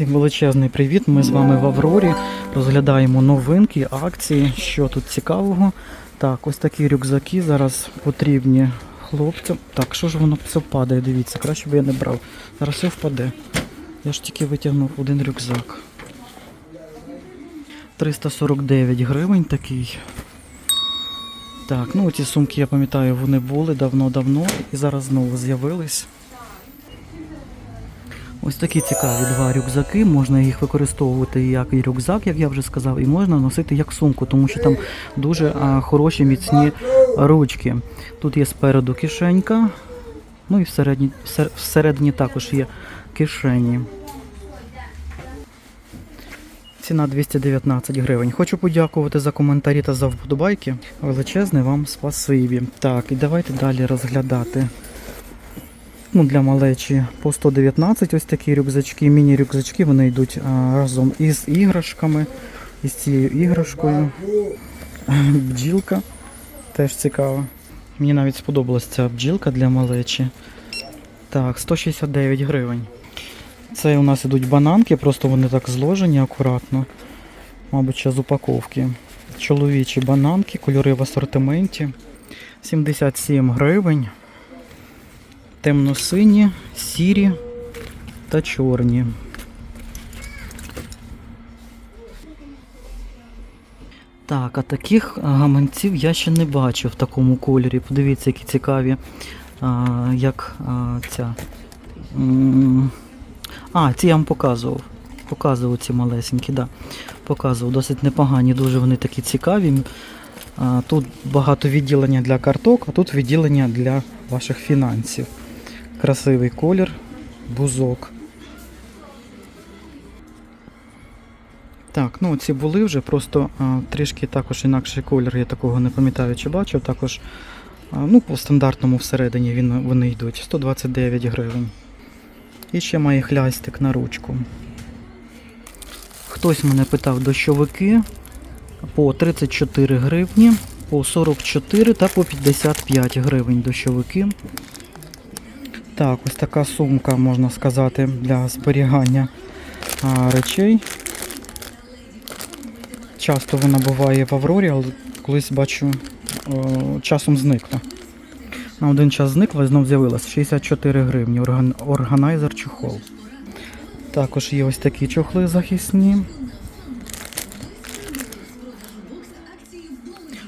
Всім величезний привіт! Ми з вами в Аврорі розглядаємо новинки, акції, що тут цікавого. Так, ось такі рюкзаки зараз потрібні хлопцям. Так, що ж воно все падає? Дивіться, краще б я не брав. Зараз все впаде. Я ж тільки витягнув один рюкзак. 349 гривень такий. Так, ну ці сумки, я пам'ятаю, вони були давно-давно і зараз знову з'явились. Ось такі цікаві два рюкзаки. Можна їх використовувати як і рюкзак, як я вже сказав, і можна носити як сумку, тому що там дуже а, хороші міцні ручки. Тут є спереду кишенька, ну і всередині, всередині також є кишені. Ціна 219 гривень. Хочу подякувати за коментарі та за вподобайки. Величезне вам спасибі. Так, і давайте далі розглядати. Ну, для малечі по 119 ось такі рюкзачки, міні-рюкзачки, вони йдуть а, разом із іграшками, із цією іграшкою. Бджілка теж цікава. Мені навіть сподобалась ця бджілка для малечі. Так, 169 гривень. Це у нас ідуть бананки, просто вони так зложені акуратно. Мабуть, ще з упаковки. Чоловічі бананки, кольори в асортименті. 77 гривень. Темно-сині, сірі та чорні. Так, а таких гаманців я ще не бачив в такому кольорі. Подивіться, які цікаві, а, як а, ця. А, ці я вам показував. Показував ці малесенькі, да. Показував. Досить непогані, дуже вони такі цікаві. А, Тут багато відділення для карток, а тут відділення для ваших фінансів. Красивий колір, бузок. Так, ну ці були вже, просто а, трішки також інакший колір, я такого не пам'ятаю, чи бачив. Також а, ну, по стандартному всередині він, вони йдуть. 129 гривень. І ще має хлястик на ручку. Хтось мене питав дощовики по 34 гривні, по 44 та по 55 гривень дощовики. Так, ось така сумка, можна сказати, для зберігання речей. Часто вона буває в Аврорі, але колись бачу, часом зникла. На один час зникла і знов з'явилась 64 гривні. Органайзер чохол. Також є ось такі чохли захисні.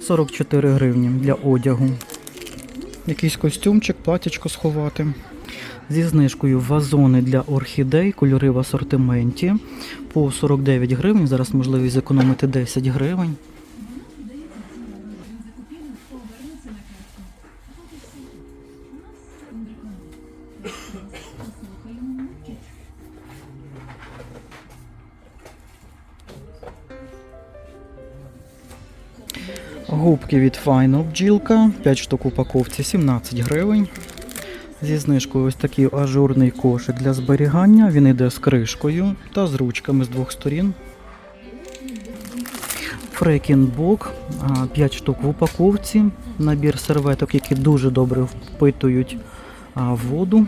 44 гривні для одягу. Якийсь костюмчик, платячко сховати. Зі знижкою вазони для орхідей, кольори в асортименті по 49 гривень. Зараз можливість зекономити 10 гривень. Губки від Fine бджілка, 5 штук упаковці, 17 гривень. Зі знижкою ось такий ажурний кошик для зберігання. Він йде з кришкою та з ручками з двох сторін. Фрекінбок, 5 штук в упаковці. Набір серветок, які дуже добре впитують воду.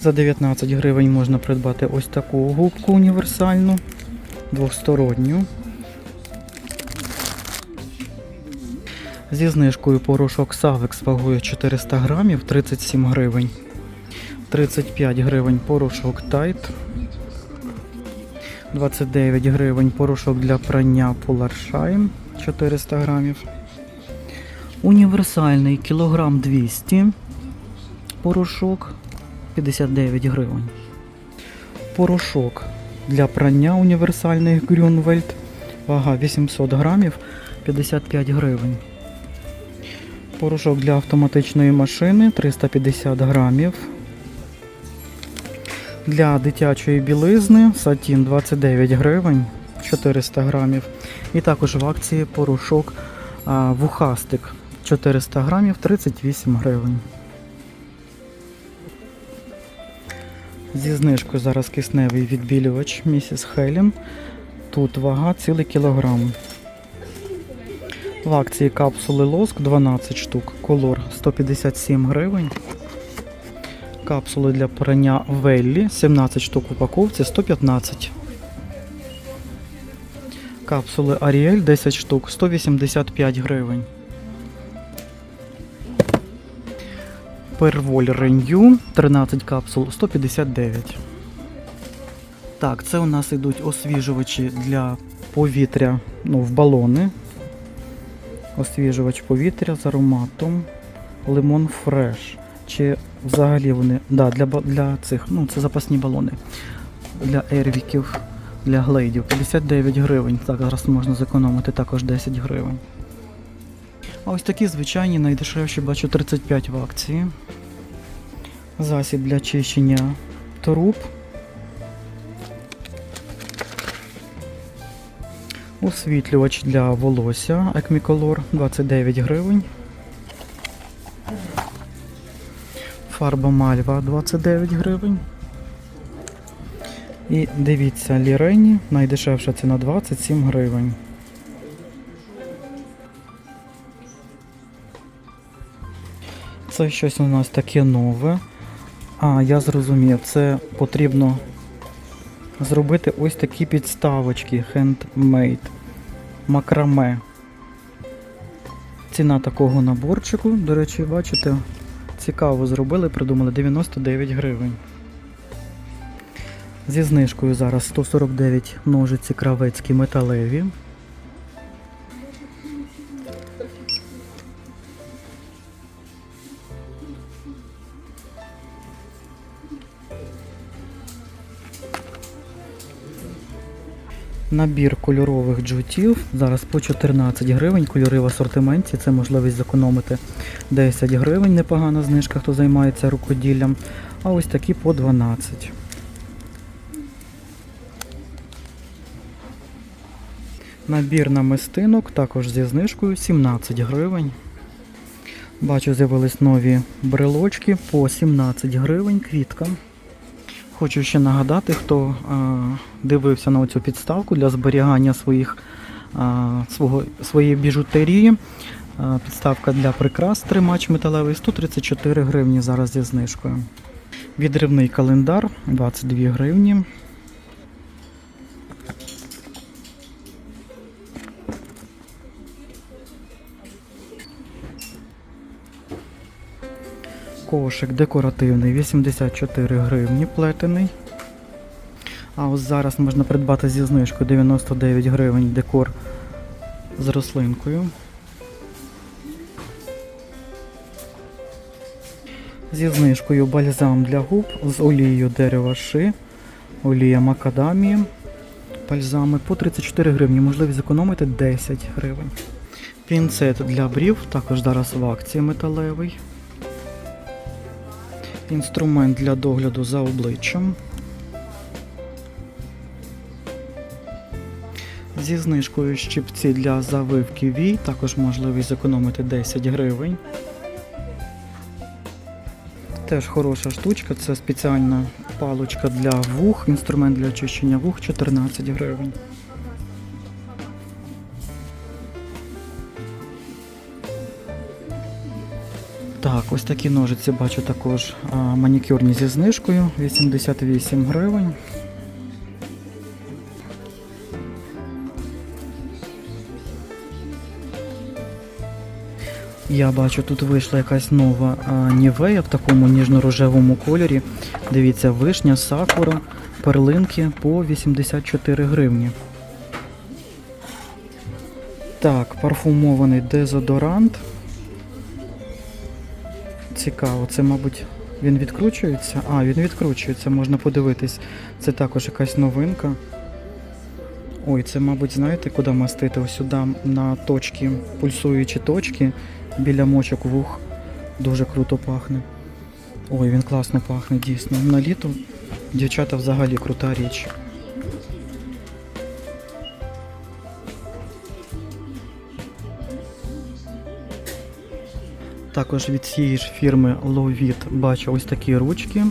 За 19 гривень можна придбати ось таку губку універсальну, двосторонню. Зі знижкою порошок Савекс вагою 400 грамів 37 гривень. 35 гривень порошок Тайт. 29 гривень порошок для прання Shine 400 грамів. Універсальний кілограм 200 порошок 59 гривень. Порошок для прання універсальний Grünwald. Вага 800 грамів 55 гривень. Порошок для автоматичної машини 350 грамів. Для дитячої білизни сатін 29 гривень 400 грамів. І також в акції порошок вухастик 400 грамів 38 гривень. Зі знижкою зараз кисневий відбілювач місіс Хелін. Тут вага цілий кілограм. В акції капсули лоск 12 штук, колор 157 гривень. Капсули для прання Веллі 17 штук в упаковці 115. Капсули Ariel 10 штук 185 гривень. Перволь Renew 13 капсул 159. Так, це у нас йдуть освіжувачі для повітря ну, в балони. Освіжувач повітря з ароматом Лимон Фреш. Чи взагалі вони. Да, для, для цих, ну, це запасні балони. Для ервіків, для глейдів. 59 гривень. Так, зараз можна зекономити також 10 гривень. А ось такі звичайні найдешевші бачу 35 в акції. Засіб для чищення труб. Освітлювач для волосся Екміколор 29 гривень. Фарба Мальва 29 гривень. І дивіться, Лірені найдешевша ціна 27 гривень. Це щось у нас таке нове. А, я зрозумів, це потрібно зробити ось такі підставочки handmade. Макраме. Ціна такого наборчику, до речі, бачите, цікаво зробили, придумали 99 гривень. Зі знижкою зараз 149 ножиці кравецькі металеві. Набір кольорових джутів зараз по 14 гривень. Кольори в асортименті. Це можливість зекономити 10 гривень. Непогана знижка, хто займається рукоділлям. А ось такі по 12. Набір намистинок також зі знижкою 17 гривень. Бачу, з'явились нові брелочки по 17 гривень квітка. Хочу ще нагадати, хто дивився на цю підставку для зберігання своїх, свого, своєї біжутерії. Підставка для прикрас тримач металевий 134 гривні зараз зі знижкою. Відривний календар 22 гривні. Кошик декоративний 84 гривні плетений. А ось зараз можна придбати зі знижкою 99 гривень декор з рослинкою. Зі знижкою бальзам для губ з олією дерева ши, олія макадамії. Бальзами по 34 гривні, можливість зекономити 10 гривень. Пінцет для брів, також зараз в акції металевий. Інструмент для догляду за обличчям. Зі знижкою щипці для завивки вій, також можливість зекономити 10 гривень. Теж хороша штучка, це спеціальна паличка для вух, інструмент для очищення вух 14 гривень. Так, ось такі ножиці бачу також манікюрні зі знижкою 88 гривень. Я бачу, тут вийшла якась нова нівея в такому ніжно-рожевому кольорі. Дивіться, вишня, сакура, перлинки по 84 гривні. Так, парфумований дезодорант. Цікаво, це, мабуть, він відкручується? А, він відкручується, можна подивитись. Це також якась новинка. Ой, це, мабуть, знаєте, куди мастити? Сюди на точки, пульсуючі точки біля мочок вух. Дуже круто пахне. Ой, він класно пахне, дійсно. На літо дівчата взагалі крута річ. Також від цієї ж фірми Lovit бачу ось такі ручки.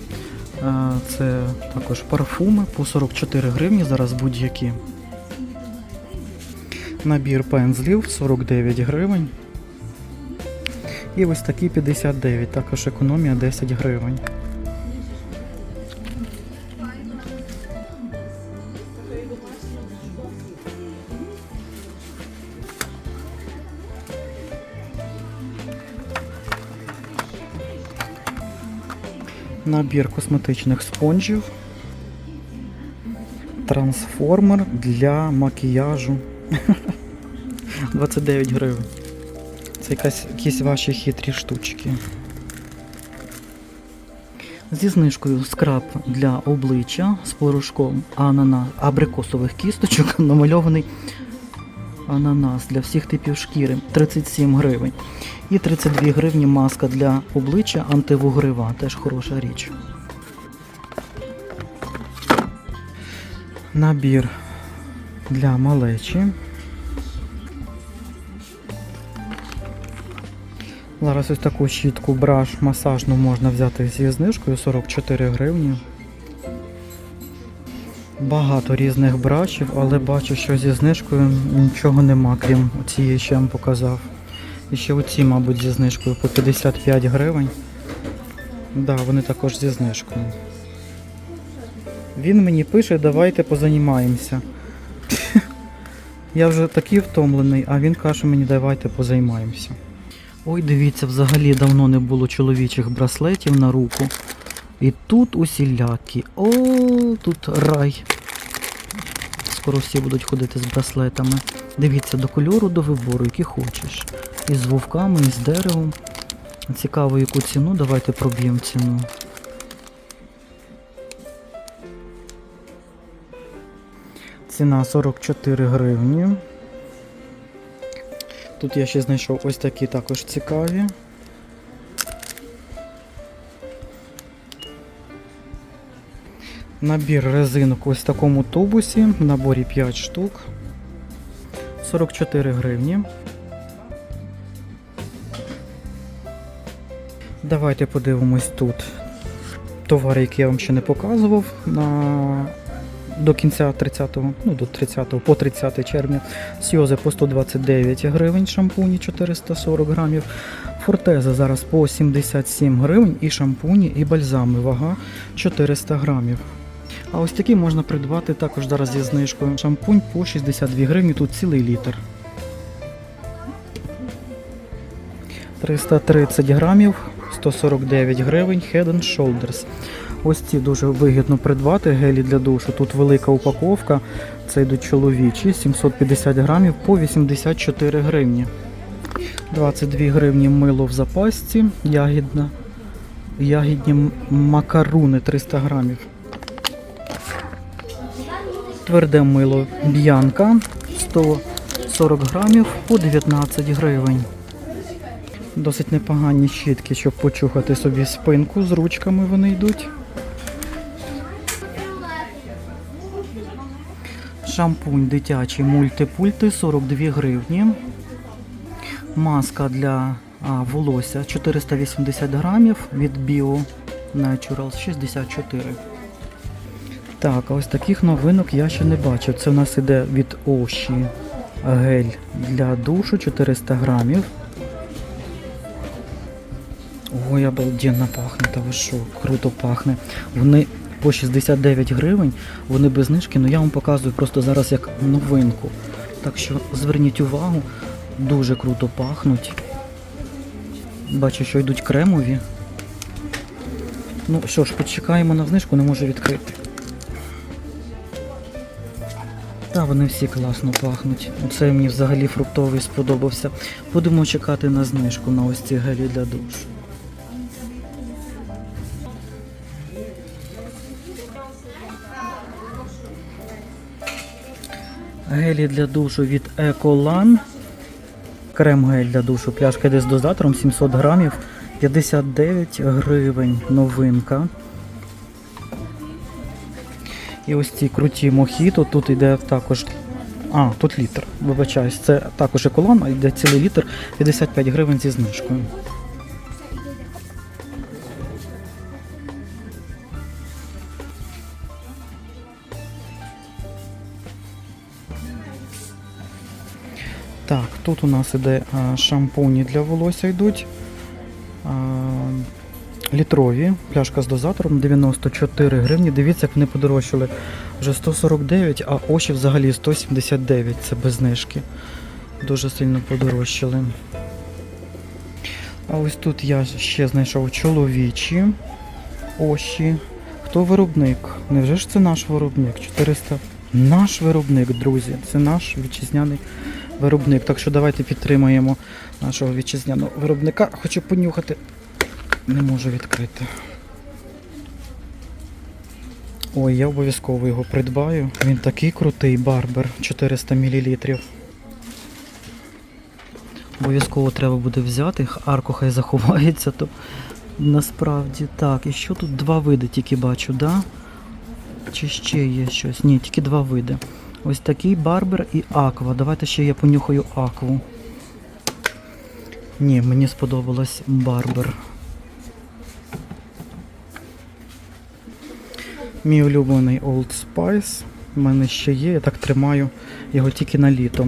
Е, Це також парфуми по 44 гривні, зараз будь-які. Набір пензлів 49 гривень. І ось такі 59, також економія 10 гривень. Набір косметичних спонжів. Трансформер для макіяжу. 29 гривень. Це якась, якісь ваші хитрі штучки. Зі знижкою скраб для обличчя з порошком анана абрикосових кісточок намальований ананас для всіх типів шкіри 37 гривень. І 32 гривні маска для обличчя антивугрива, теж хороша річ. Набір для малечі. Зараз ось таку щітку браш масажну можна взяти зі знижкою 44 гривні. Багато різних брашів, але бачу, що зі знижкою нічого нема, крім цієї, що я вам показав. І ще оці, мабуть, зі знижкою по 55 гривень. Да, вони також зі знижкою. Він мені пише, давайте позанімаємося. Я вже такий втомлений, а він каже мені, давайте позаймаємося. Ой, дивіться, взагалі давно не було чоловічих браслетів на руку. І тут усілякі. О, тут рай. Скоро всі будуть ходити з браслетами. Дивіться, до кольору, до вибору, який хочеш. І з вовками, і з деревом. Цікаво, яку ціну. Давайте проб'ємо ціну. Ціна 44 гривні. Тут я ще знайшов ось такі також цікаві. Набір резинок ось в такому тубусі, в наборі 5 штук. 44 гривні. Давайте подивимось тут товари, які я вам ще не показував на... до кінця 30-го, ну до 30-го, по 30 червня. Сьози по 129 гривень, шампуні 440 грамів. Фортеза зараз по 77 гривень і шампуні, і бальзами. Вага 400 грамів. А ось такі можна придбати також зараз зі знижкою. Шампунь по 62 гривні, тут цілий літр. 330 грамів, 149 гривень, Head and Shoulders. Ось ці дуже вигідно придбати гелі для душу. Тут велика упаковка. Це йдуть чоловічі, 750 грамів по 84 гривні. 22 гривні мило в запасці, ягідна. Ягідні макаруни 300 грамів. Тверде мило б'янка 140 грамів по 19 гривень. Досить непогані щітки, щоб почухати собі спинку. З ручками вони йдуть. Шампунь дитячий мультипульти 42 гривні. Маска для а, волосся 480 грамів від Bio Naturals 64. Так, а ось таких новинок я ще не бачив. Це в нас іде від Оші гель для душу 400 грамів. Ой, обалденно пахне, та ви що, круто пахне. Вони по 69 гривень, вони без знижки, але я вам показую просто зараз як новинку. Так що зверніть увагу, дуже круто пахнуть. Бачу, що йдуть кремові. Ну що ж, почекаємо на знижку, не можу відкрити. Та вони всі класно пахнуть. Оце мені взагалі фруктовий сподобався. Будемо чекати на знижку на ось ці гелі для душу. Гелі для душу від Еколан. Крем-гель для душу. Пляшка йде дозатором 700 грамів. 59 гривень. Новинка. І ось ці круті мохіто. Тут йде також. А, тут літр. Вибачаюсь, це також еколан, а йде цілий літр 55 гривень зі знижкою. Так, тут у нас іде а, шампуні для волосся йдуть. Літрові, пляшка з дозатором 94 гривні. Дивіться, як вони подорожчали. Вже 149, а очі взагалі 179. Це без знижки. Дуже сильно подорожчали. А ось тут я ще знайшов чоловічі. Оші. Хто виробник? Невже ж це наш виробник? 400. Наш виробник, друзі. Це наш вітчизняний виробник. Так що давайте підтримаємо нашого вітчизняного виробника. Хочу понюхати. Не можу відкрити. Ой, я обов'язково його придбаю. Він такий крутий барбер 400 мл. Обов'язково треба буде взяти. Арку хай заховається, то насправді так. І що тут два види тільки бачу, да? Чи ще є щось? Ні, тільки два види. Ось такий барбер і аква. Давайте ще я понюхаю акву. Ні, мені сподобалось барбер. Мій улюблений Old Spice. У мене ще є, я так тримаю його тільки на літо.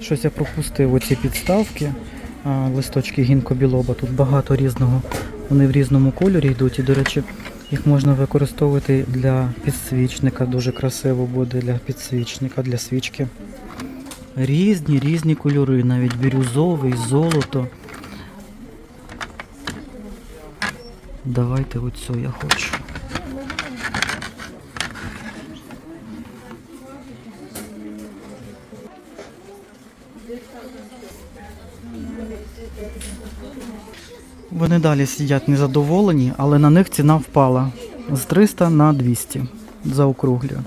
Щось я пропустив оці підставки, листочки гінкобілоба. Тут багато різного. Вони в різному кольорі йдуть. І, до речі, їх можна використовувати для підсвічника. Дуже красиво буде для підсвічника, для свічки. Різні, різні кольори, навіть бірюзовий, золото. Давайте оцю я хочу. Вони далі сидять незадоволені, але на них ціна впала з 300 на 200 заокруглюю.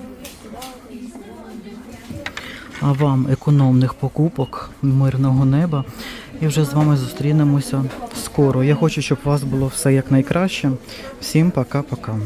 А вам економних покупок, мирного неба. І вже з вами зустрінемося скоро. Я хочу, щоб у вас було все як найкраще. Всім пока-пока.